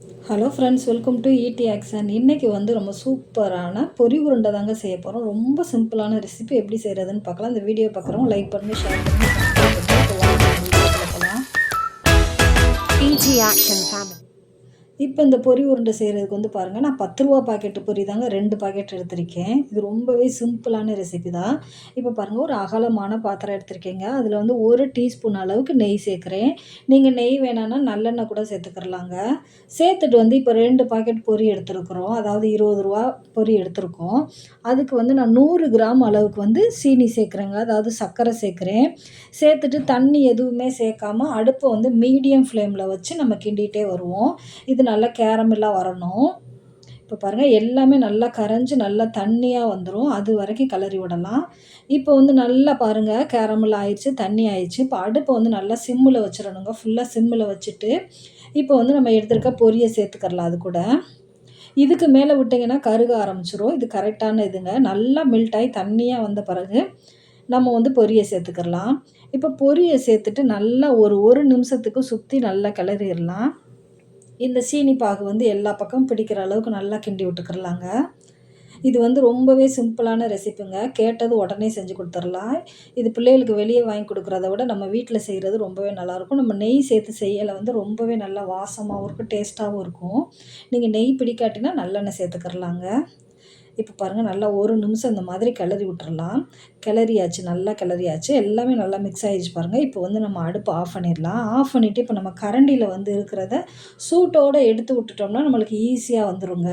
Hello friends welcome to ED action இன்றைக்கி வந்து ரொம்ப சூப்பரான பொரி உருண்டை தாங்க செய்ய போகிறோம் ரொம்ப சிம்பிளான ரெசிபி எப்படி செய்கிறதுன்னு பார்க்கலாம். இந்த வீடியோ பார்க்குறோம் லைக் பண்ணி ஷேர் பண்ணி சப்ஸ்கிரைப் ஆக்ஷன் ஃபேமிலி இப்போ இந்த பொரி உருண்டை செய்கிறதுக்கு வந்து பாருங்கள் நான் பத்து ரூபா பாக்கெட்டு பொரி தாங்க ரெண்டு பாக்கெட் எடுத்திருக்கேன். இது ரொம்பவே சிம்பிளான ரெசிபி தான். இப்போ பாருங்கள் ஒரு அகலமான பாத்திரம் எடுத்திருக்கேங்க. அதில் வந்து ஒரு டீஸ்பூன் அளவுக்கு நெய் சேர்க்குறேன். நீங்கள் நெய் வேணான்னா நல்லெண்ணெய் கூட சேர்த்துக்கிறலாங்க. சேர்த்துட்டு வந்து இப்போ ரெண்டு பாக்கெட் பொரி எடுத்துருக்குறோம். அதாவது இருபது ரூபா பொரி எடுத்திருக்கோம். அதுக்கு வந்து நான் நூறு கிராம் அளவுக்கு வந்து சீனி சேர்க்குறேங்க. அதாவது சர்க்கரை சேர்க்குறேன். சேர்த்துட்டு தண்ணி எதுவுமே சேர்க்காம அடுப்பை வந்து மீடியம் ஃப்ளேமில் வச்சு நம்ம கிண்டிகிட்டே வருவோம். இது நல்லா கேரமெல்லாம் வரணும். இப்போ பாருங்கள் எல்லாமே நல்லா கரைஞ்சி நல்லா தண்ணியாக வந்துடும் அது வரைக்கும் கிளறி விடலாம். இப்போ வந்து நல்லா பாருங்கள் கேரமில் ஆயிடுச்சு தண்ணி ஆயிடுச்சு. இப்போ அடுப்பை வந்து நல்லா சிம்மில் வச்சிடணுங்க. ஃபுல்லாக சிம்மில் வச்சுட்டு இப்போ வந்து நம்ம எடுத்துருக்க பொரியை சேர்த்துக்கறலாம் அது கூட. இதுக்கு மேலே விட்டிங்கன்னா கருக ஆரம்பிச்சிரும். இது கரெக்டான இதுங்க. நல்லா மெல்ட் ஆகி தண்ணியாக வந்த பிறகு நம்ம வந்து பொரியை சேர்த்துக்கிறலாம். இப்போ பொரியை சேர்த்துட்டு நல்லா ஒரு ஒரு நிமிஷத்துக்கு சுற்றி நல்லா கிளறிடலாம். இந்த சீனி பாகு வந்து எல்லா பக்கம் பிடிக்கிற அளவுக்கு நல்லா கிண்டி விட்டுக்கிறலாங்க. இது வந்து ரொம்பவே சிம்பிளான ரெசிப்பிங்க கேட்டது உடனே செஞ்சு கொடுத்துர்லாம் இது பிள்ளைகளுக்கு வெளியே வாங்கி கொடுக்குறத விட நம்ம வீட்டில் செய்கிறது ரொம்பவே நல்லாயிருக்கும். நம்ம நெய் சேர்த்து செய்யலை வந்து ரொம்பவே நல்லா வாசமாகவும் இருக்கும் டேஸ்ட்டாகவும் இருக்கும். நீங்கள் நெய் பிடிக்காட்டினா நல்லெண்ணெய் சேர்த்துக்கிறலாங்க. இப்போ பாருங்கள் நல்லா ஒரு நிமிஷம் இந்த மாதிரி கிளறி விட்டுறலாம். கிளறியாச்சு நல்லா கிளறியாச்சு. எல்லாமே நல்லா மிக்ஸ் ஆகிடுச்சு பாருங்கள் இப்போ வந்து நம்ம அடுப்பு ஆஃப் பண்ணிடலாம். ஆஃப் பண்ணிவிட்டு இப்போ நம்ம கரண்டியில் வந்து இருக்கிறத சூட்டோடு எடுத்து விட்டுட்டோம்னா நம்மளுக்கு ஈஸியாக வந்துருங்க.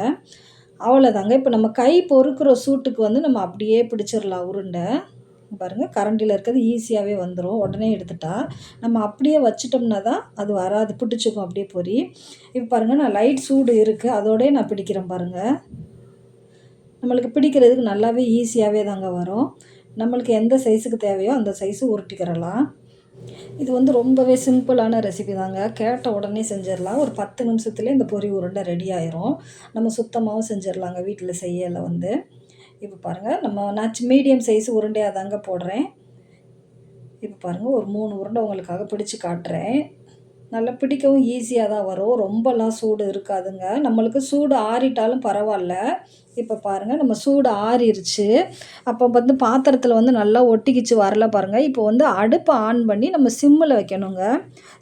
அவ்வளோதாங்க இப்போ நம்ம கை பொறுக்கிற சூட்டுக்கு வந்து நம்ம அப்படியே பிடிச்சிடலாம் உருண்டை. பாருங்கள் கரண்டியில் இருக்கிறது ஈஸியாகவே வந்துடும் உடனே எடுத்துட்டா நம்ம அப்படியே வச்சிட்டோம்னா தான் அது வராது. பிடிச்சிக்கும் அப்படியே பொறி. இப்போ பாருங்கள் நான் லைட் சூடு இருக்குது அதோடய நான் பிடிக்கிறேன் பாருங்கள் நம்மளுக்கு பிடிக்கிறதுக்கு நல்லாவே ஈஸியாகவே தாங்க வரும். நம்மளுக்கு எந்த சைஸுக்கு தேவையோ அந்த சைஸு உருட்டிக்கிறலாம். இது வந்து ரொம்பவே சிம்பிளான ரெசிபி தாங்க. கேட்ட உடனே செஞ்சிடலாம். ஒரு பத்து நிமிஷத்துலேயே இந்த பொரி உருண்டை ரெடி ஆயிரும். நம்ம சுத்தமாகவும் செஞ்சிடலாங்க வீட்டில் செய்யலை வந்து. இப்போ பாருங்கள் நம்ம நான் மீடியம் சைஸ் உருண்டையாக தாங்க போடுறேன். இப்போ பாருங்கள் ஒரு மூணு உருண்டை உங்களுக்காக பிடிச்சி காட்டுறேன். நல்லா பிடிக்கவும் ஈஸியாக தான் வரும். ரொம்பலாம் சூடு இருக்காதுங்க. நம்மளுக்கு சூடு ஆறிட்டாலும் பரவாயில்ல. இப்போ பாருங்கள் நம்ம சூடு ஆறிடுச்சு அப்போ வந்து பாத்திரத்தில் வந்து நல்லா ஒட்டிக்கிச்சு வரல பாருங்கள் இப்போ வந்து அடுப்பை ஆன் பண்ணி நம்ம சிம்மில் வைக்கணுங்க.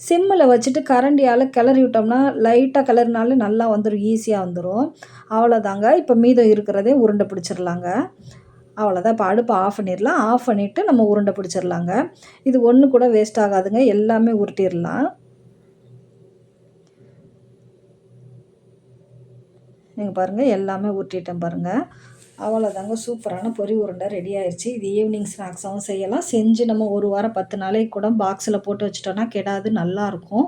சிம்மில் வச்சுட்டு கரண்டியால் கிளறி விட்டோம்னா லைட்டாக கிளறினாலே நல்லா வந்துடும் ஈஸியாக வந்துடும் அவ்வளோதாங்க. இப்போ மீதம் இருக்கிறதே உருண்டை பிடிச்சிடலாங்க அவ்வளோதான். இப்போ அடுப்பை ஆஃப் பண்ணிடலாம். ஆஃப் பண்ணிவிட்டு நம்ம உருண்டை பிடிச்சிடலாங்க இது ஒன்று கூட வேஸ்ட் ஆகாதுங்க. எல்லாமே உருட்டிடலாம். நீங்கள் பாருங்கள் எல்லாமே ஊற்றிட்டேன் பாருங்கள் அவ்வளோதாங்க சூப்பரான பொரி உருண்டை ரெடி ஆயிடுச்சு இது ஈவினிங் ஸ்நாக்ஸாகவும் செய்யலாம். செஞ்சு நம்ம ஒரு வாரம் பத்து நாளைக்கு கூட பாக்ஸில் போட்டு வச்சிட்டோன்னா கெடாது நல்லாயிருக்கும்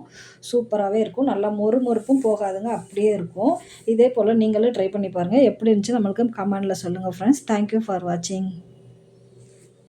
சூப்பராகவே இருக்கும். நல்லா மொறு மொறுப்பும் போகாதுங்க அப்படியே இருக்கும். இதே போல் நீங்களும் ட்ரை பண்ணி பாருங்கள் எப்படி இருந்துச்சு நம்மளுக்கு கமெண்டில் சொல்லுங்கள் ஃப்ரெண்ட்ஸ் தேங்க்யூ ஃபார் வாட்சிங்